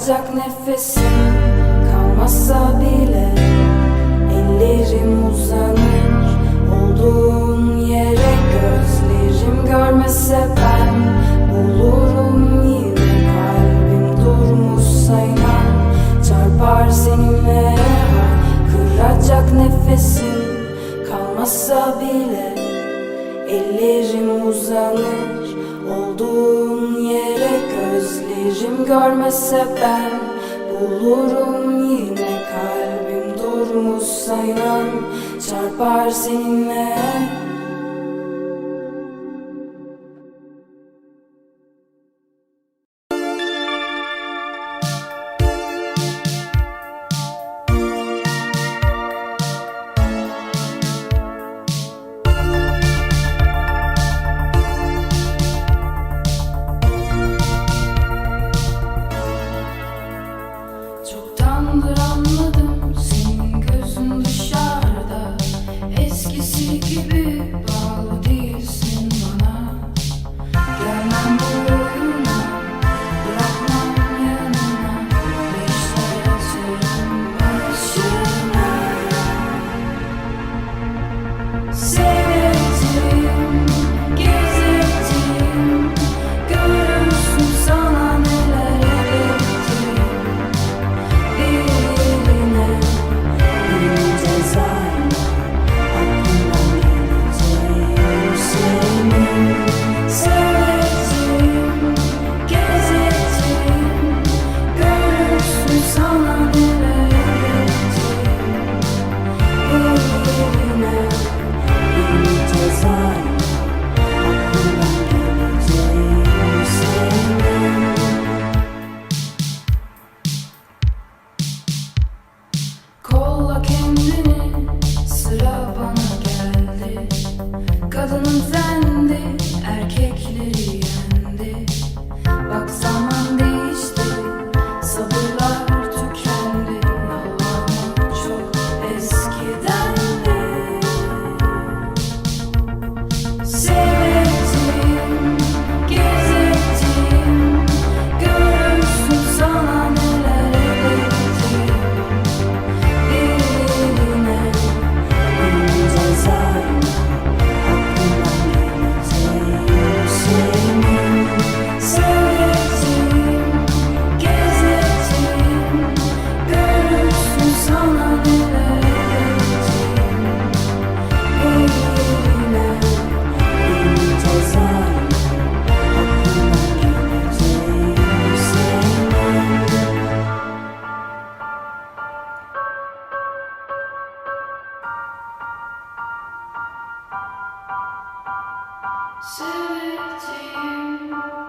Alacak nefesim kalmasa bile Ellerim uzanır olduğun yere Gözlerim görmese ben bulurum yine. Kalbim durmuşsa inan çarpar seninle. Kıracak nefesim kalmasa bile Ellerim uzanır. Gözlerim görmese ben Bulurum yine. Kalbim Doğru mu sayılan Çarpar seninle. Surrender to you.